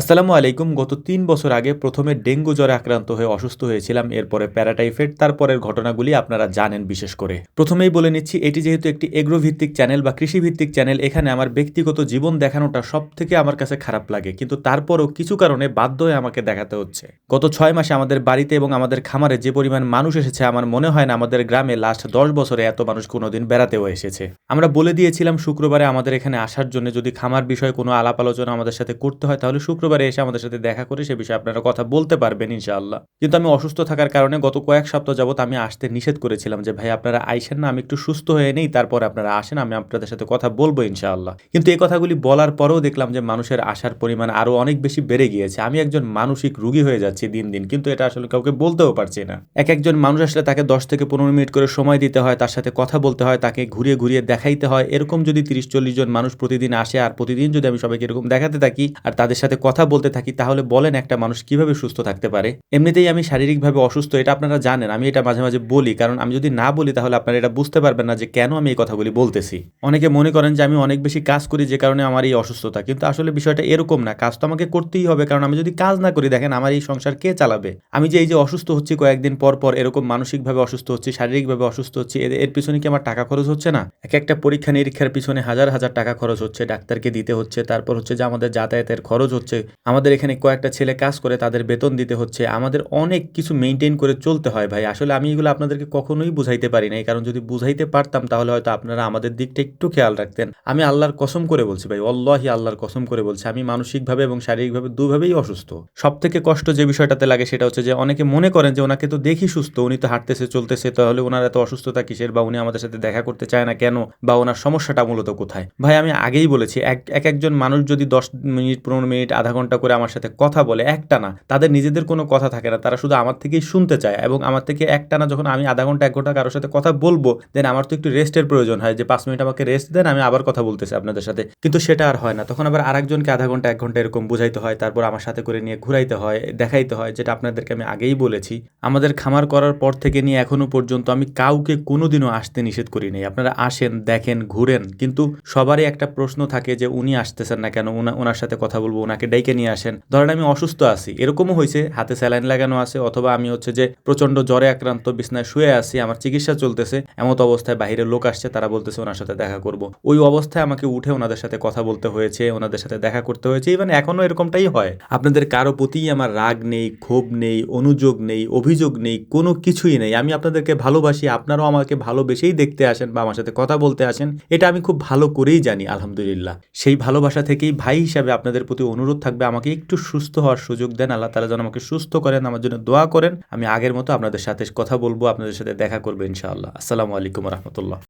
আসসালামু আলাইকুম। গত তিন বছর আগে প্রথমে ডেঙ্গু জ্বরে আক্রান্ত হয়ে অসুস্থ হয়েছিলাম, এরপরে প্যারাটাইফয়েড, তারপরের ঘটনাগুলি আপনারা জানেন বিশেষ করে। প্রথমেই বলে নিচ্ছি, এটি যেহেতু একটি এগ্রোভিত্তিক চ্যানেল বা কৃষিভিত্তিক চ্যানেল, এখানে আমার ব্যক্তিগত জীবন দেখানোটা সব থেকে আমার কাছে খারাপ লাগে, কিন্তু তারপরও কিছু কারণে বাধ্য হয়ে আমাকে দেখাতে হচ্ছে। গত ছয় মাসে আমাদের বাড়িতে এবং আমাদের খামারে যে পরিমাণ মানুষ এসেছে, আমার মনে হয় না আমাদের গ্রামে লাস্ট দশ বছরে এত মানুষ কোনোদিন বেড়াতেও এসেছে। আমরা বলে দিয়েছিলাম, শুক্রবারে আমাদের এখানে আসার জন্য যদি খামার বিষয়ে কোনো আলাপ আলোচনা আমাদের সাথে করতে হয়, তাহলে শুক্রবারে এসে আমাদের সাথে দেখা করে সে বিষয়ে আপনারা কথা বলতে পারবেন, ইনশাআল্লাহ। কিন্তু আমি অসুস্থ থাকার কারণে গত কয়েক সপ্তাহ যাবত আমি আসতে নিষেধ করেছিলাম যে, ভাই, আপনারা আইসেন না, আমি একটু সুস্থ হয়ে নেই, তারপর আপনারা আসেন, আমি আপনাদের সাথে কথা বলব, ইনশাআল্লাহ। কিন্তু এই কথাগুলি বলার পরেও দেখলাম যে, মানুষের আসার পরিমাণ আরও অনেক বেশি বেড়ে গিয়েছে। আমি একজন মানসিক রুগী হয়ে যাচ্ছি দিন দিন, কিন্তু এটা আসলে কাউকে বলতেও পারছি না। এক একজন মানুষ আসলে তাকে দশ থেকে পনেরো মিনিট করে সময় দিতে হয়, তার সাথে কথা বলতে হয়, তাকে ঘুরিয়ে ঘুরিয়ে দেখাইতে হয়। এরকম যদি তিরিশ চল্লিশ জন মানুষ প্রতিদিন আসে, আর প্রতিদিন যদি আমি সবাইকে এরকম দেখাতে থাকি, আর তাদের সাথে কথা বলতে থাকি, তাহলে বলেন একটা মানুষ কীভাবে সুস্থ থাকতে পারে। এমনিতেই আমি শারীরিকভাবে অসুস্থ, এটা আপনারা জানেন, আমি এটা মাঝে মাঝে বলি, কারণ আমি যদি না বলি তাহলে আপনারা এটা বুঝতে পারবেন না যে কেন আমি এই কথাগুলি বলতেছি। অনেকে মনে করেন যে আমি অনেক বেশি কাজ করি যে কারণে আমার এই অসুস্থতা, কিন্তু আসলে বিষয়টা এরকম না, কাজ তো আমাকে করতেই হবে, কারণ আমি যদি কাজ না করি, দেখেন আমার এই সংসার কে চালাবে? আমি যে এই যে অসুস্থ হচ্ছি কয়েকদিন পর পর, এরকম মানসিকভাবে অসুস্থ হচ্ছি, শারীরিকভাবে অসুস্থ হচ্ছি, এর পিছনে কি আমার টাকা খরচ হচ্ছে না? এক একটা পরীক্ষা নিরীক্ষার পিছনে হাজার হাজার টাকা খরচ হচ্ছে, ডাক্তারকে দিতে হচ্ছে, তারপর হচ্ছে যে আমাদের যাতায়াতের খরচ হচ্ছে আমাদের এখানে কয়েকটা ছেলে কাজ করে, তাদের বেতন দিতে হচ্ছে। আমাদের অনেক কিছু মেনটেন করে চলতে হয় ভাই। আসলে আমি এগুলো আপনাদেরকে কখনোই বুঝাইতে পারি না কারণ যদি বুঝাইতে পারতাম, তাহলে হয়তো আপনারা আমাদের দিকটা একটু খেয়াল রাখতেন। আমি আল্লাহর কসম করে বলছি ভাই অল্লাহি আল্লাহর কসম করে বলছি। আমি মানসিকভাবে এবং শারীরিকভাবে দুভাবেই অসুস্থ। সব থেকে কষ্ট যে বিষয়টাতে লাগে সেটা হচ্ছে যে, অনেকে মনে করেন যে, ওনাকে তো দেখি সুস্থ, উনি তো হাঁটতেছে, চলতেছে, তাহলে ওনার এত অসুস্থতা কিসের? বা উনি আমাদের সাথে দেখা করতে চায় না কেন? বা ওনার সমস্যাটা মূলত কোথায়? ভাই, আমি আগেই বলেছি, এক এক একজন মানুষ যদি দশ মিনিট, পনেরো মিনিট, আধা ঘণ্টা করে আমার সাথে কথা বলে, একটা না। তাদের নিজেদের কোনো কথা থাকে না। তারা শুধু আমার থেকেই শুনতে চায় এবং আমার থেকে একটা না যখন আমি আধা ঘণ্টা, এক ঘণ্টা কারোর সাথে কথা বলব দেন আমার তো একটু রেস্টের প্রয়োজন হয় যে পাঁচ মিনিট আমাকে রেস্ট দেন, আমি আবার কথা বলতেছি আপনাদের সাথে। কিন্তু সেটা আর হয় না। তখন আবার আরেকজনকে আধা ঘণ্টা, এক ঘণ্টা এরকম বুঝাইতে হয়, তারপর আমার সাথে করে নিয়ে ঘুরাইতে হয়, দেখাইতে হয়, যেটা আপনাদেরকে আমি আগেই বলেছি। আমাদের খামার করার পর থেকে নিয়ে এখনও পর্যন্ত আমি কাউকে কোনোদিনও আসতে নিষেধ করি নাই। আপনারা আসেন, দেখেন, ঘুরেন, কিন্তু সবারই একটা প্রশ্ন থাকে যে উনি আসতেছেন না কেন? ওনার সাথে কথা বলব ওনাকে ডেকে নিয়ে আসেন। ধরেন আমি অসুস্থ আছি। এরকমও হয়েছে, হাতে স্যালাইন লাগানো আছে অথবা আমি হচ্ছে যে প্রচণ্ড জ্বরে আক্রান্ত, বিছনায় শুয়ে আছি, আমার চিকিৎসা চলতেছে, এমত অবস্থায় বাইরের লোক আসছে, তারা বলতেছে ওনার সাথে দেখা করব। ওই অবস্থায় আমাকে উঠে ওনাদের সাথে কথা বলতে হয়েছে, ওনাদের সাথে দেখা করতে হয়েছে ইভেন এখনও এরকমটাই হয়। আপনাদের কারও প্রতিই আমার রাগ নেই, ক্ষোভ নেই, অনুযোগ নেই, অভিযোগ নেই, কোনো কিছুই নেই। আমি আপনাদেরকে ভালোবাসি, আপনারাও আমাকে ভালোবেসেই দেখতে আসেন বা আমার সাথে কথা বলতে আসেন, এটা আমি খুব ভালো করেই জানি, আলহামদুলিল্লাহ। সেই ভালোবাসা থেকেই ভাই হিসাবে আপনাদের প্রতি অনুরোধ থাকবে, আমাকে একটু সুস্থ হওয়ার সুযোগ দেন, আল্লাহ তালা যেন আমাকে সুস্থ করেন, আমার জন্য দোয়া করেন। আমি আগের মতো আপনাদের সাথে কথা বলব, আপনাদের সাথে দেখা করব ইনশাআল্লাহ। আসসালামু আলাইকুম রহমতুল্লাহ।